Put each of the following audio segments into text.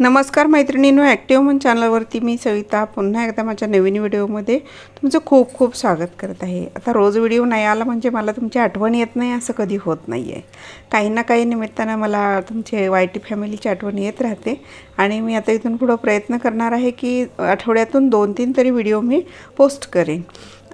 नमस्कार मैत्रिणींनो ॲक्टिव्ह मन चॅनलवरती मी सविता पुन्हा एकदा माझ्या नवीन व्हिडिओमध्ये तुमचं खूप खूप स्वागत करत आहे. आता रोज व्हिडिओ नाही आला म्हणजे मला तुमची आठवण येत नाही असं कधी होत नाही आहे काही ना काही निमित्तानं मला तुमचे वाय टी फॅमिलीची आठवण येत राहते. आणि मी आता इथून पुढं प्रयत्न करणार आहे की आठवड्यातून दोन तीन तरी व्हिडिओ मी पोस्ट करेन.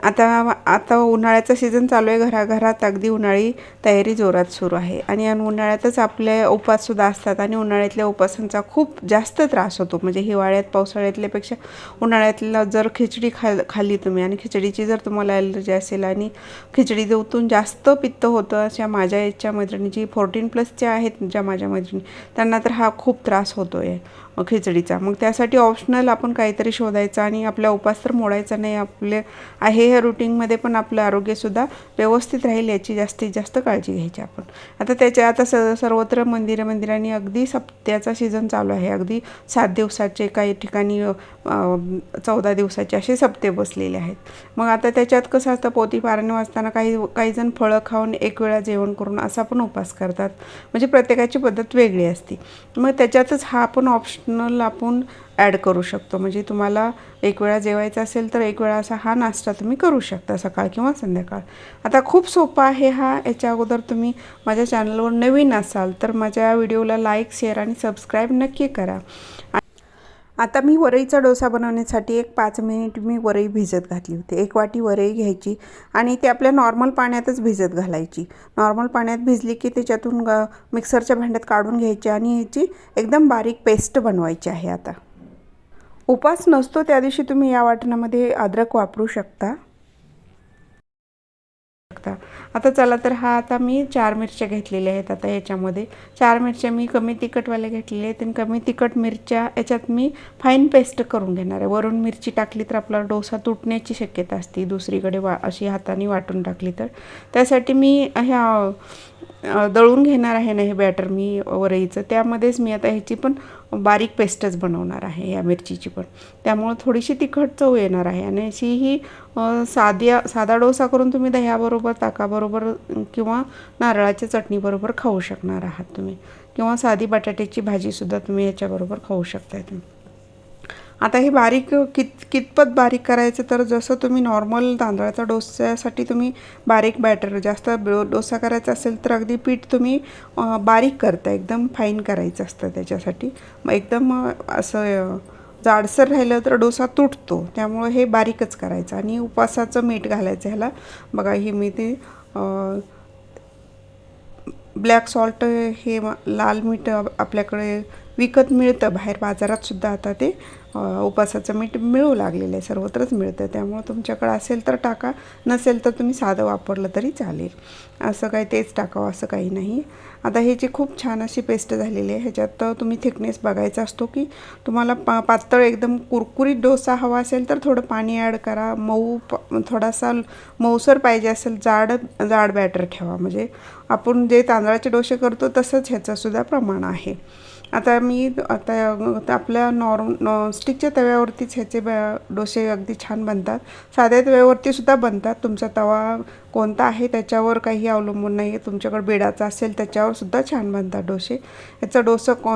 आता आता उन्हाळ्याचा सीझन चालू आहे. घराघरात अगदी उन्हाळी तयारी जोरात सुरू आहे. आणि उन्हाळ्यातच आपले उपवाससुद्धा असतात आणि उन्हाळ्यातल्या उपवासांचा खूप जास्त त्रास होतो. म्हणजे हिवाळ्यात पावसाळ्यातल्यापेक्षा उन्हाळ्यातला जर खिचडी खा खाल्ली तुम्ही आणि खिचडीची जर तुम्हाला ॲलर्जी असेल आणि खिचडी देऊतून जास्त पित्त होतं अशा माझ्या याच्या मैत्रिणी जी फोर्टीन प्लसच्या आहेत ज्या माझ्या मैत्रिणी त्यांना तर हा खूप त्रास होतो आहे खिचडीचा. मग त्यासाठी ऑप्शनल आपण काहीतरी शोधायचं आणि आपला उपास तर मोडायचा नाही. आपले आहे ह्या रुटीनमध्ये पण आपलं आरोग्यसुद्धा व्यवस्थित राहील याची जास्तीत जास्त काळजी घ्यायची आपण. आता त्याच्या आता स सर्वत्र मंदिरं मंदिरांनी अगदी सप्त्याचा सीझन चालू आहे. अगदी सात दिवसाचे काही ठिकाणी चौदा दिवसाचे असे सप्ते बसलेले आहेत. मग आता त्याच्यात कसं असतं पोती वाचताना काही काही जण फळं खाऊन एक वेळा जेवण करून असा पण उपास करतात. म्हणजे प्रत्येकाची पद्धत वेगळी असते. मग त्याच्यातच हा आपण ऑप्शनल आपण ॲड करू शकतो. म्हणजे तुम्हाला एक वेळा जेवायचं असेल तर एक वेळा असा हा नाश्ता तुम्ही करू शकता सकाळ किंवा संध्याकाळ. आता खूप सोपा आहे हा. याच्या अगोदर तुम्ही माझ्या चॅनलवर नवीन असाल तर माझ्या व्हिडिओला लाईक शेअर आणि सबस्क्राईब नक्की करा. आता मी वरईचा डोसा बनवण्यासाठी एक पाच मिनिट मी वरई भिजत घातली होती. एक वाटी वरई घ्यायची आणि ती आपल्या नॉर्मल पाण्यातच भिजत घालायची. नॉर्मल पाण्यात भिजली की त्याच्यातून ग मिक्सरच्या भांड्यात काढून घ्यायची आणि ह्याची एकदम बारीक पेस्ट बनवायची आहे आता. उपास नसतो त्या दिवशी तुम्ही या वाटणामध्ये अद्रक वापरू शकता. शकता आता चला तर हा आता मी चार मिरच्या घेतलेल्या आहेत आता याच्यामध्ये. चार मिरच्या मी कमी तिखटवाल्या घेतलेल्या आहेत आणि कमी तिखट मिरच्या याच्यात मी फाईन पेस्ट करून घेणार आहे. वरून मिरची टाकली तर आपला डोसा तुटण्याची शक्यता असते. दुसरीकडे वा अशी हाताने वाटून टाकली तर. त्यासाठी मी ह्या दळून घेणार आहे ना हे बॅटर मी वरईचं. त्यामध्येच मी आता ह्याची पण बारीक पेस्टच बनवणार आहे या मिरचीची पण. त्यामुळं थोडीशी तिखट चव येणार आहे आणि अशी ही साध्या साधा डोसा करून तुम्ही दह्याबरोबर ताकाबरोबर किंवा नारळाच्या चटणीबरोबर खाऊ शकणार आहात तुम्ही. किंवा साधी बटाट्याची भाजीसुद्धा तुम्ही याच्याबरोबर खाऊ शकताय तुम्ही. आता हे बारीक कित कितपत बारीक करायचं तर जसं तुम्ही नॉर्मल तांदळाचा डोस्यासाठी तुम्ही बारीक बॅटर जास्त डोसा करायचा असेल तर अगदी पीठ तुम्ही बारीक करता. एकदम फाईन करायचं असतं त्याच्यासाठी. मग एकदम असं जाडसर राहिलं तर डोसा तुटतो. त्यामुळं हे बारीकच करायचं. आणि उपासाचं मीठ घालायचं ह्याला. बघा ही मी ते ब्लॅक सॉल्ट हे लाल मीठ आपल्याकडे विकत मिळतं. बाहेर बाजारातसुद्धा आता ते उपासाचं मीठ मिळू लागलेलं आहे. सर्वत्रच मिळतं. त्यामुळं तुमच्याकडं असेल तर टाका. नसेल तर तुम्ही साधं वापरलं तरी चालेल. असं काही तेच टाकावं असं काही नाही. आता हे खूप छान अशी पेस्ट झालेली आहे ह्याच्यात तुम्ही थिकनेस बघायचा असतो की तुम्हाला पा पातळ एकदम कुरकुरीत डोसा हवा असेल तर थोडं पाणी ॲड करा. मऊ प थोडासा मऊसर पाहिजे असेल जाड जाड बॅटर ठेवा. म्हणजे आपण जे तांदळाचे डोसे करतो तसंच ह्याचंसुद्धा प्रमाण आहे. आता मी आता आपल्या नॉर्म नॉनस्टिकच्या तव्यावरतीच ह्याचे डोसे अगदी छान बनतात. साध्या तव्यावरतीसुद्धा बनतात. तुमचा तवा कोणता आहे त्याच्यावर काही अवलंबून नाही आहे तुमच्याकडे बेडाचा असेल त्याच्यावरसुद्धा छान बनतात डोसे. याचं डोसं को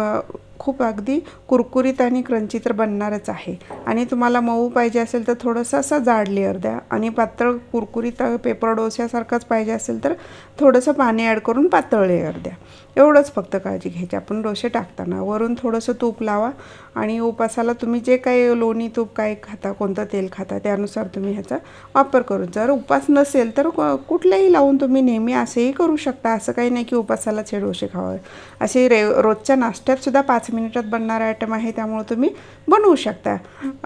खूप अगदी कुरकुरीत आणि क्रंची तर बनणारच आहे. आणि तुम्हाला मऊ पाहिजे असेल तर थोडंसं असं जाड लेअर द्या. आणि पातळ कुरकुरीत पेपर डोस्यासारखंच पाहिजे असेल तर थोडंसं पाणी ॲड करून पातळ लेअर द्या. एवढंच फक्त काळजी घ्यायची. आपण डोसे टाकताना वरून थोडंसं तूप लावा आणि उपासाला तुम्ही जे काही लोणी तूप काय खाता कोणतं तेल खाता त्यानुसार तुम्ही ह्याचा वापर करू जर उपास नसेल तर कुठलेही लावून तुम्ही नेहमी असेही करू शकता. असं काही नाही की उपासालाच हे डोसे खावं. असे रे रोजच्या नाश्त्यातसुद्धा पाच मिनिटात बनणारा आयटम आहे त्यामुळे तुम्ही बनवू शकता.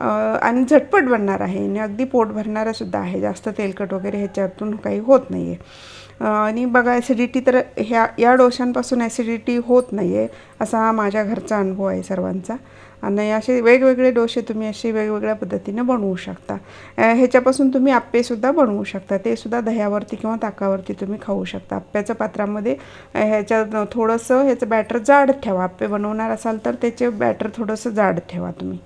आणि झटपट बनणार आहे. आणि अगदी पोट भरणारंसुद्धा आहे. जास्त तेलकट वगैरे ह्याच्यातून काही होत नाही आहे आणि बघा ॲसिडिटी तर ह्या या डोशांपासून ॲसिडिटी होत नाही आहे असा हा माझ्या घरचा अनुभव आहे सर्वांचा. आणि असे वेगवेगळे डोसे तुम्ही असे वेगवेगळ्या पद्धतीने बनवू शकता. ह्याच्यापासून तुम्ही आप्पेसुद्धा बनवू शकता. ते सुद्धा दह्यावरती किंवा ताकावरती तुम्ही खाऊ शकता. आप्प्याच्या पात्रामध्ये ह्याच्यात थोडंसं ह्याचं बॅटर जाड ठेवा. आप्पे बनवणार असाल तर त्याचे बॅटर थोडंसं जाड ठेवा तुम्ही.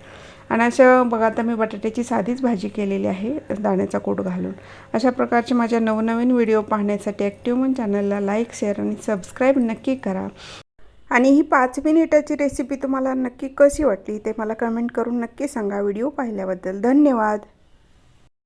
आणि अशा बघा आता मी बटाट्याची साधीच भाजी केलेली आहे दाण्याचा कोट घालून. अशा प्रकारचे माझ्या नवनवीन व्हिडिओ पाहण्यासाठी ॲक्टिव्ह मन चॅनलला लाईक शेअर आणि सबस्क्राईब नक्की करा. आणि ही पाच मिनिटाची रेसिपी तुम्हाला नक्की कशी वाटली ते मला कमेंट करून नक्की सांगा. व्हिडिओ पाहिल्याबद्दल धन्यवाद.